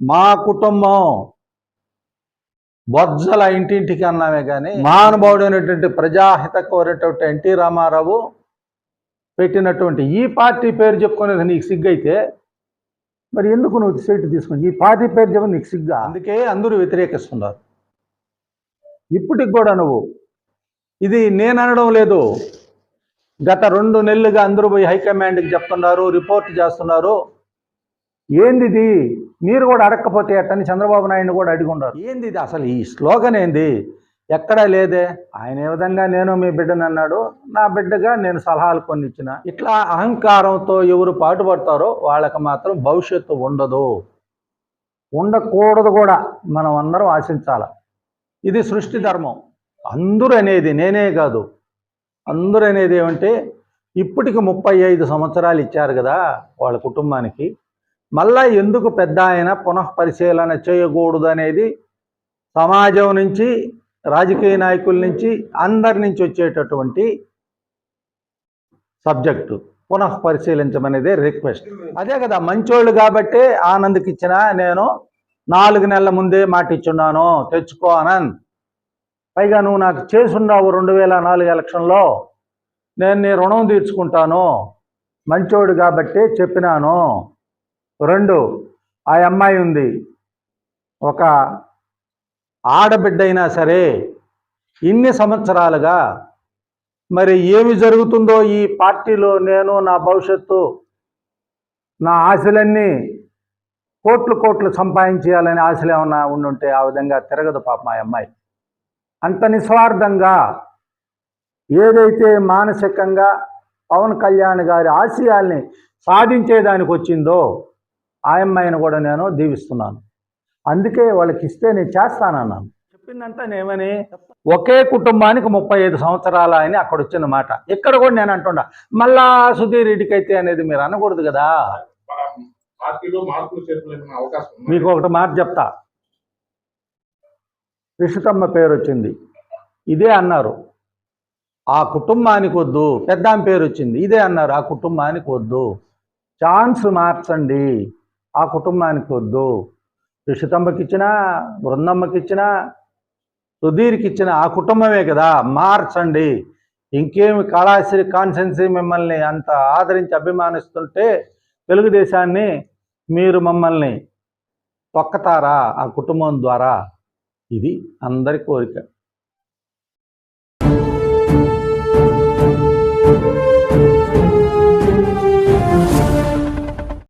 మా కుటుంబం బొజ్జల ఇంటింటికి అన్నామే కానీ మహానుభావుడైనటువంటి ప్రజాహిత కోరేటువంటి ఎన్టీ రామారావు పెట్టినటువంటి ఈ పార్టీ పేరు చెప్పుకునేది నీకు సిగ్గైతే మరి ఎందుకు నువ్వు సీటు తీసుకుని? ఈ పార్టీ పేరు చెప్పి నీకు సిగ్గా? అందుకే అందరూ వ్యతిరేకిస్తున్నారు. ఇప్పటికి కూడా నువ్వు ఇది నేను అనడం లేదు. గత రెండు నెలలుగా అందరూ పోయి హైకమాండ్కి చెప్తున్నారు రిపోర్ట్ చేస్తున్నారు. ఏంది ఇది మీరు కూడా అడగకపోతే ఎట్టని చంద్రబాబు నాయుడు కూడా అడిగి ఉన్నారు ఏంది అసలు ఈ స్లోగన్ ఏంది? ఎక్కడా లేదే. ఆయన ఏ విధంగా నేను మీ బిడ్డని అన్నాడు నా బిడ్డగా నేను సలహాలు కొన్ని ఇచ్చిన. ఇట్లా అహంకారంతో ఎవరు పాటుపడతారో వాళ్ళకి మాత్రం భవిష్యత్తు ఉండదు. ఉండకూడదు కూడా. మనం అందరం ఆశించాల. ఇది సృష్టి ధర్మం. అందరూ అనేది నేనే కాదు. అందరూ అనేది ఏమంటే ఇప్పటికి ముప్పై ఐదు సంవత్సరాలు ఇచ్చారు కదా వాళ్ళ కుటుంబానికి. మళ్ళా ఎందుకు పెద్ద ఆయన పునఃపరిశీలన చేయకూడదు అనేది సమాజం నుంచి రాజకీయ నాయకుల నుంచి అందరి నుంచి వచ్చేటటువంటి సబ్జెక్టు. పునఃపరిశీలించమనేదే రిక్వెస్ట్. అదే కదా మంచోళ్ళు కాబట్టి ఆనంద్కి ఇచ్చిన నేను నాలుగు నెలల ముందే మాట ఇచ్చున్నాను తెచ్చుకో ఆనంద్ పైగా నువ్వు నాకు చేసున్నావు రెండు వేల నాలుగు ఎలక్షన్లో. నేను నీ రుణం తీర్చుకుంటాను. మంచోడు కాబట్టి చెప్పినాను. రెండు ఆ అమ్మాయి ఉంది. ఒక ఆడబిడ్డ అయినా సరే ఇన్ని సంవత్సరాలుగా మరి ఏమి జరుగుతుందో ఈ పార్టీలో నేను నా భవిష్యత్తు నా ఆశలన్నీ కోట్లు కోట్లు సంపాదించేయాలనే ఆశలు ఏమన్నా ఉండుంటే ఆ విధంగా తిరగదు పాప మా అమ్మాయి. అంత నిస్వార్థంగా ఏదైతే మానసికంగా పవన్ కళ్యాణ్ గారి ఆశయాల్ని సాధించేదానికి వచ్చిందో ఆ అమ్మాయిని కూడా నేను దీవిస్తున్నాను. అందుకే వాళ్ళకి ఇస్తే నేను చేస్తానన్నాను. చెప్పిందంతా నేమని? ఒకే కుటుంబానికి ముప్పై ఐదు సంవత్సరాల అని అక్కడ వచ్చిన మాట. ఇక్కడ కూడా నేను అంటుండా మళ్ళా సుధీర్ అయితే అనేది మీరు అనకూడదు కదా? మీకు ఒకటి మాట చెప్తా. రిషితమ్మ పేరు వచ్చింది. ఇదే అన్నారు. ఆ కుటుంబానికి వద్దు. పెద్దాం పేరు వచ్చింది. ఇదే అన్నారు. ఆ కుటుంబానికి వద్దు. ఛాన్స్ మార్చండి. ఆ కుటుంబానికి వద్దు. రిషితమ్మకి ఇచ్చినా బృందమ్మకి ఇచ్చినా సుధీర్కి ఇచ్చిన ఆ కుటుంబమే కదా మార్చండి ఇంకేమి కళాశ్రీ కాన్సెన్సీ మిమ్మల్ని అంత ఆదరించి అభిమానిస్తుంటే తెలుగుదేశాన్ని మీరు మమ్మల్ని తొక్కతారా ఆ కుటుంబం ద్వారా? ఇది అందరి కోరిక.